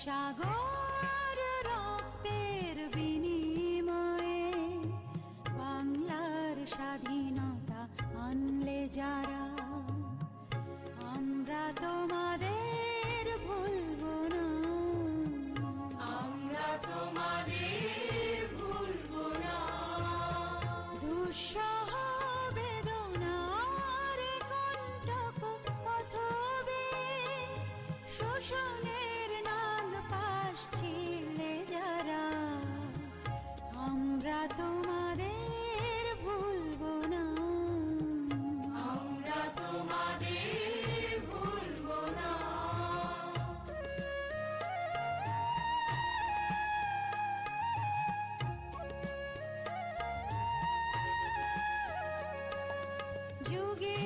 সাগর রক্তের বিনিময়ে বাংলার স্বাধীনতা আনলে যারা আমরা তোমাদের ভুলবো না। আমরা তোমাদের ভুলবো না। দুঃসহ বেদনার কণ্টক পথবে শোষণের you give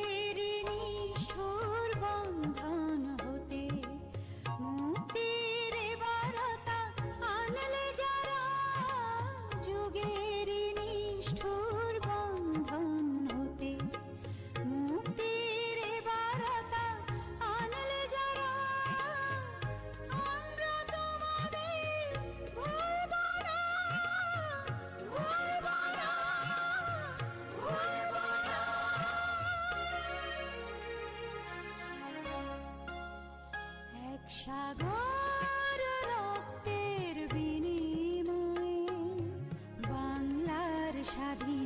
সাগর বাংলার স্বাধীনতা